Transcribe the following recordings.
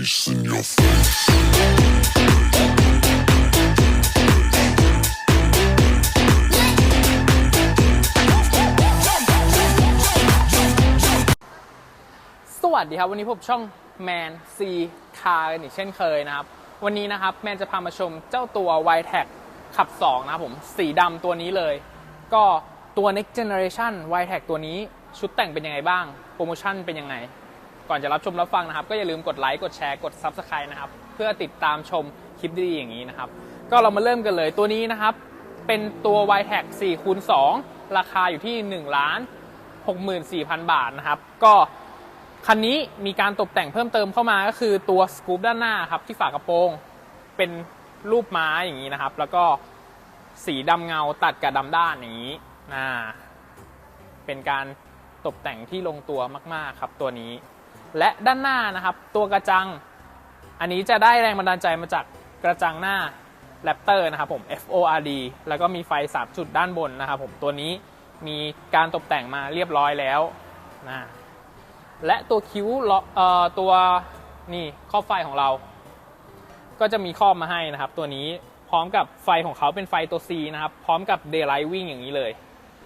bass in your face. สวัสดีครับ วันนี้พบช่องแมนซีคากันอีกเช่นเคยนะครับ วันนี้นะครับแมนจะพามาชมเจ้าตัว y t e c ขับ 2 นะครับผม สีดำตัวนี้เลย ก็ตัว next generation y t e c ตัวนี้ชุดแต่งเป็นยังไงบ้าง โปรโมชั่นเป็นยังไง ก่อนจะรับชมรับฟังนะครับ ก็อย่าลืมกดไลค์กดแชร์กด Subscribe นะครับ เพื่อติดตามชมคลิปดีๆอย่างนี้นะครับ ก็เรามาเริ่มกันเลยตัวนี้นะครับ เป็นตัว y t e c 4คูณ2ราคาอยู่ที่ 1 ล้าน 64,000 บาทนะครับ ก็คันนี้มีการตกแต่งเพิ่มเติมเข้ามาก็คือตัวสกู๊ปด้านหน้าครับที่ฝากระโปรงเป็นรูปม้าอย่างนี้นะครับ แล้วก็สีดำเงาตัดกับดำด้านอย่างนี้นะเป็นการตกแต่งที่ลงตัวมาก ๆ ครับตัวนี้ และด้านหน้านะครับ ตัวกระจัง อันนี้จะได้แรงบันดาลใจมาจากกระจังหน้าแรปเตอร์นะครับผม FORD แล้วก็มีไฟ 3 จุดด้านบนนะครับผมตัวนี้มีการตกแต่งมาเรียบร้อยแล้วนะและตัวคิ้วเอ่อตัวนี่ครอบไฟของเรา ก็จะมีครอบมาให้นะครับ ตัวนี้พร้อมกับไฟของเขาเป็นไฟตัว C นะครับ พร้อมกับ Daylight Wing อย่างนี้เลย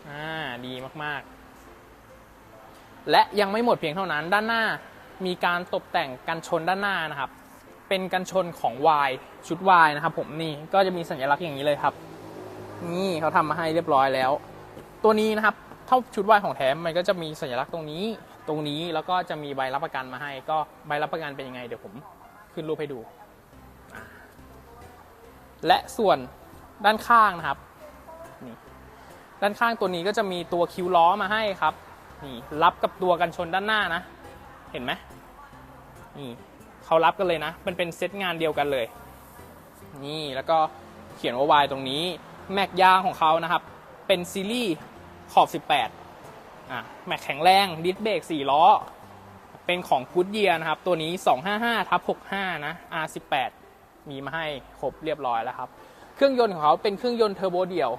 อ่าดีมากๆ และยังไม่หมดเพียงเท่านั้นด้านหน้า มีการตกแต่งกันชนด้านหน้านะครับ เป็นกันชนของ Y ชุด Y นะครับ ผมนี่ก็จะมีสัญลักษณ์อย่างนี้เลยครับ นี่เขาทำมาให้เรียบร้อยแล้ว ตัวนี้นะครับเท่าชุดวายของแถมมันก็จะมีสัญลักษณ์ตรงนี้ ตรงนี้แล้วก็จะมีใบรับประกันมาให้ ก็ใบรับประกันเป็นยังไง เดี๋ยวผมขึ้นรูปให้ดู และส่วนด้านข้างนะครับนี่ด้านข้างตัวนี้ก็จะมีตัวคิวล้อมาให้ครับนี่รับกับตัวกันชนด้านหน้านะ เห็นไหมนี่เขารับกันเลยนะ มันเป็นเซตงานเดียวกันเลย นี่แล้วก็เขียนว่าวายตรงนี้แม็กยางของเขานะครับ เป็นซีรีส์ขอบ 18อะแม็กแข็งแรงดิสเบรก4ล้อ เป็นของ g o o d y e a r นะครับ ตัวนี้ 255ทับ65 นะ R18 มีมาให้ครบเรียบร้อยแล้วครับ เครื่องยนต์ของเขาเป็นเครื่องยนต์เทอร์โบเดี่ยว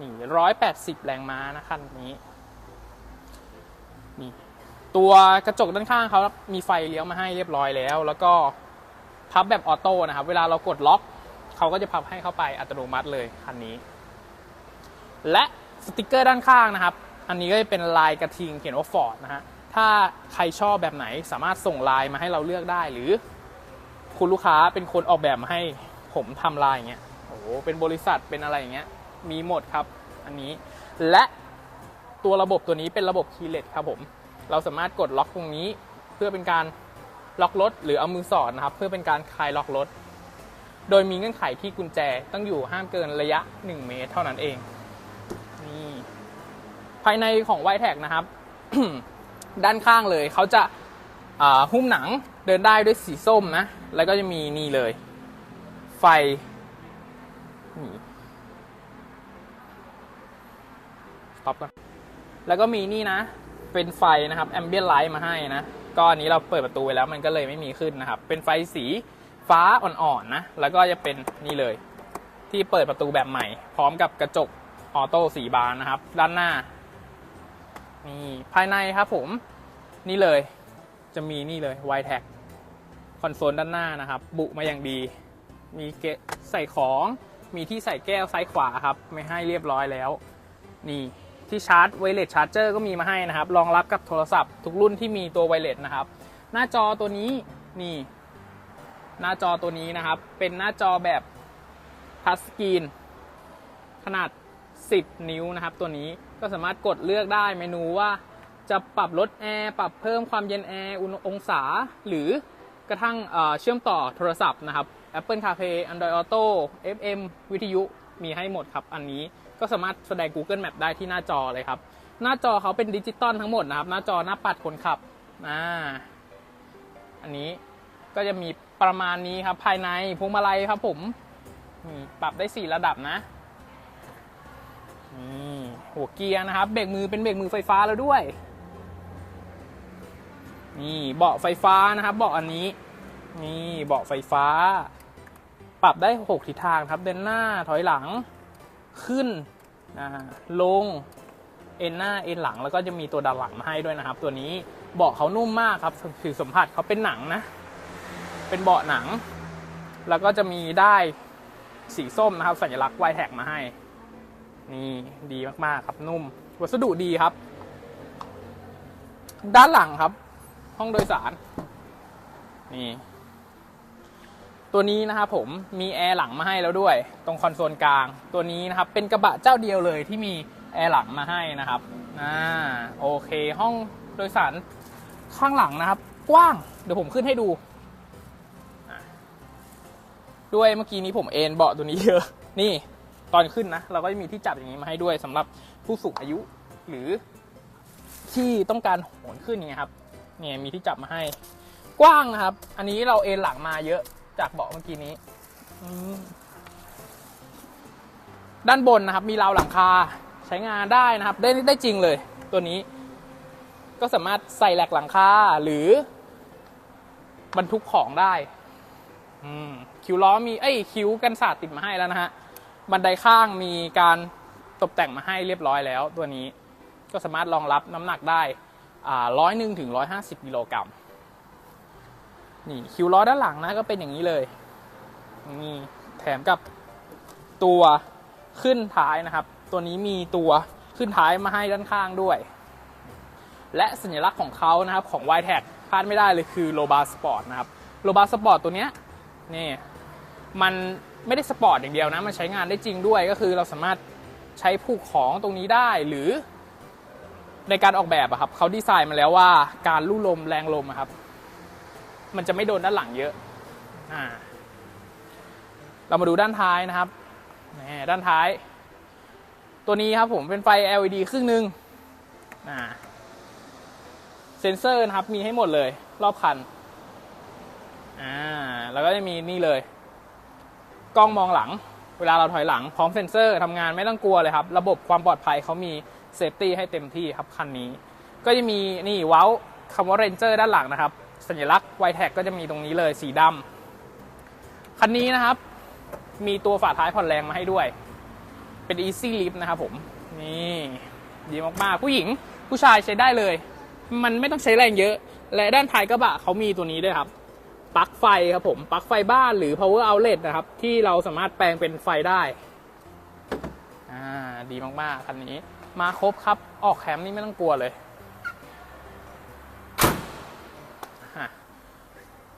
นี่180 แรงม้านะคันนี้นี่ ตัวกระจกด้านข้างเขามีไฟเลี้ยวมาให้เรียบร้อยแล้ว แล้วก็พับแบบออโต้นะครับ เวลาเรากดล็อกเขาก็จะพับให้เข้าไปอัตโนมัติเลยคันนี้ และสติกเกอร์ด้านข้างนะครับ อันนี้ก็จะเป็นลายกระทิงเขียนว่าฟอร์ดนะฮะถ้าใครชอบแบบไหนสามารถส่งลายมาให้เราเลือกได้ หรือ คุณลูกค้าเป็นคนออกแบบมาให้ผมทำลายอย่างเงี้ยโอ้โหเป็นบริษัทเป็นอะไรอย่างเงี้ยมีหมดครับ อันนี้ และตัวระบบตัวนี้เป็นระบบคีเลสครับผม เราสามารถกดล็อกตรงนี้ เพื่อเป็นการล็อกรถหรือเอามือสอดนะครับ เพื่อเป็นการคลายล็อกรถ โดยมีเงื่อนไขที่กุญแจต้องอยู่ห้ามเกินระยะ 1 เมตรเท่านั้นเองนี่ภายในของไวแท็กนะครับ ด้านข้างเลยเขาจะาหุ้มหนังเดินได้ด้วยสีส้มนะ แล้วก็จะมีนี่เลย ไฟนี่ต็อปก่อนแล้วก็มีนี่นะ เป็นไฟนะครับแอมเบียนไลท์มาให้นะก็อันนี้เราเปิดประตูไว้แล้วมันก็เลยไม่มีขึ้นนะครับ เป็นไฟสีฟ้าอ่อนๆนะ แล้วก็จะเป็นนี่เลย ที่เปิดประตูแบบใหม่ พร้อมกับกระจกออโต้สีบานนะครับ ด้านหน้านี่ภายในครับผมนี่เลย จะมีนี่เลย y t a g คอนโซลด้านหน้านะครับ บุมาอย่างดี มีเกะใส่ของ มีที่ใส่แก้วซ้ายขวาครับ ไม่ให้เรียบร้อยแล้ว นี่ ที่ชาร์จไวเลสชาร์จเจอร์ก็มีมาให้นะครับ รองรับกับโทรศัพท์ทุกรุ่นที่มีตัวไวเลสนะครับ หน้าจอตัวนี้นี่ หน้าจอตัวนี้นะครับ เป็นหน้าจอแบบทัชสกรีนขนาด 10 นิ้วนะครับ ตัวนี้ก็สามารถกดเลือกได้เมนูว่าจะปรับลดแอร์ปรับเพิ่มความเย็นแอร์อุณองศา หรือกระทั่งเอ่อเชื่อมต่อโทรศัพท์นะครับ Apple CarPlay Android Auto FM วิทยุมีให้หมดครับอันนี้ ก็สามารถแสดง Google Map ได้ที่หน้าจอเลยครับ หน้าจอเขาเป็นดิจิตอลทั้งหมดนะครับ หน้าจอหน้าปัดคนขับอ่าอันนี้ก็จะมีประมาณนี้ครับ ภายในพวงมาลัยครับผมนี่ปรับได้ 4 ระดับนะนี่หัวเกียร์นะครับ เบรกมือเป็นเบรกมือไฟฟ้าแล้วด้วย นี่เบาะไฟฟ้านะครับเบาะอันนี้ นี่เบาะไฟฟ้า ปรับได้ 6 ทิศทางครับ เดินหน้าถอยหลัง ขึ้นลงเอ็นหน้าเอ็นหลังแล้วก็จะมีตัวดันหลังมาให้ด้วยนะครับ ตัวนี้เบาะเขานุ่มมากครับถือสัมผัสเขาเป็นหนังนะ เป็นเบาะหนัง แล้วก็จะมีได้สีส้มนะครับ สัญลักษณ์ไวแท็กมาให้ นี่ดีมากๆครับนุ่ม วัสดุดีครับ ด้านหลังครับ ห้องโดยสาร นี่ ตัวนี้นะครับผมมีแอร์หลังมาให้แล้วด้วย ตรงคอนโซลกลาง ตัวนี้นะครับเป็นกระบะเจ้าเดียวเลยที่มีแอร์หลังมาให้นะครับอ่าโอเค ห้องโดยสารข้างหลังนะครับ กว้างเดี๋ยวผมขึ้นให้ดู ด้วยเมื่อกี้นี้ผมเอนเบาะตัวนี้เยอะนี่ตอนขึ้นนะ เราก็จะมีที่จับอย่างนี้มาให้ด้วยสำหรับผู้สูงอายุ หรือที่ต้องการโหนขึ้นอย่างเงี้ยครับเนี่ยมีที่จับมาให้ กว้างนะครับ อันนี้เราเอนหลังมาเยอะ จากเบาะเมื่อกี้นี้ ด้านบนนะครับ มีราวหลังคาใช้งานได้นะครับ ได้ได้จริงเลย ตัวนี้ ก็สามารถใส่แหลกหลังคาหรือบรรทุกของได้คิวล้อมีเอ้ยคิ้วกันศาสตร์ติดมาให้แล้วนะฮะบันไดข้างมีการตกแต่งมาให้เรียบร้อยแล้ว ตัวนี้ก็สามารถรองรับน้ำหนักได้ร้อยหนึ่งถึงร้อยห้าสิบกิโลกรัม นี่คิวล้อด้านหลังนะก็เป็นอย่างนี้เลยนี่แถมกับตัวขึ้นท้ายนะครับ ตัวนี้มีตัวขึ้นท้ายมาให้ด้านข้างด้วย และสัญลักษณ์ของเขานะครับของ y t e c พลาดไม่ได้เลยคือโ b บาสปอร์ตนะครับโ b บาสปอร์ตตัวเนี้ยนี่มันไม่ได้สปอร์ตอย่างเดียวนะ มันใช้งานได้จริงด้วยก็คือเราสามารถใช้ผูกของตรงนี้ได้หรือในการออกแบบอะครับเขาดีไซน์มาแล้วว่าการลู่ลมแรงลมอะครับ มันจะไม่โดนด้านหลังเยอะอ่าเรามาดูด้านท้ายนะครับนี่ด้านท้าย ตัวนี้ครับผมเป็นไฟ LED ครึ่งหนึ่งอ่าเซ็นเซอร์นะครับมีให้หมดเลย รอบคันอ่าแล้วก็จะมีนี่เลย กล้องมองหลัง เวลาเราถอยหลัง พร้อมเซ็นเซอร์ทำงานไม่ต้องกลัวเลยครับ ระบบความปลอดภัยเขามีเซฟตี้ให้เต็มที่ครับคันนี้ ก็จะมีนี่เว้าคำว่าเรนเจอร์ด้านหลังนะครับ สัญลักษณ์ไวแท็กก็จะมีตรงนี้เลยสีดำคันนี้นะครับ มีตัวฝาท้ายผ่อนแรงมาให้ด้วย เป็น Easy Lift นะครับผม นี่ดีมากๆ ผู้หญิงผู้ชายใช้ได้เลย มันไม่ต้องใช้แรงเยอะ และด้านท้ายกระบะเขามีตัวนี้ด้วยครับปลั๊กไฟครับผมปลั๊กไฟบ้านหรือ power outlet นะครับ ที่เราสามารถแปลงเป็นไฟได้ อ่า ดีมากๆ คันนี้ มาครบครับ ออกแคมป์นี่ไม่ต้องกลัวเลย อะ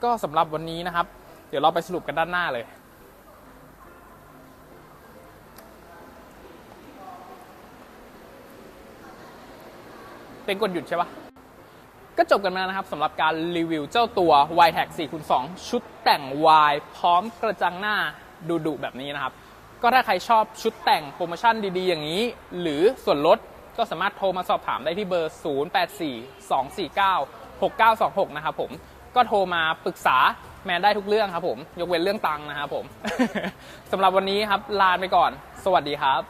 ก็สำหรับวันนี้นะครับ เดี๋ยวเราไปสรุปกันด้านหน้าเลยเป็นกดหยุดใช่ปะก็จบกันมาแล้วนะครับสำหรับการรีวิวเจ้าตัว y t a g 4คูณ2ชุดแต่ง Y พร้อมกระจังหน้าดุๆแบบนี้นะครับ ก็ถ้าใครชอบชุดแต่งโปรโมชั่นดีๆ อย่างนี้ หรือส่วนลดก็สามารถโทรมาสอบถามได้ที่เบอร์ 6926 นะครับผมก็โทรมาปรึกษาแมนได้ทุกเรื่องครับผมยกเว้นเรื่องตังค์นะครับผม สำหรับวันนี้ครับลาไปก่อน สวัสดีครับ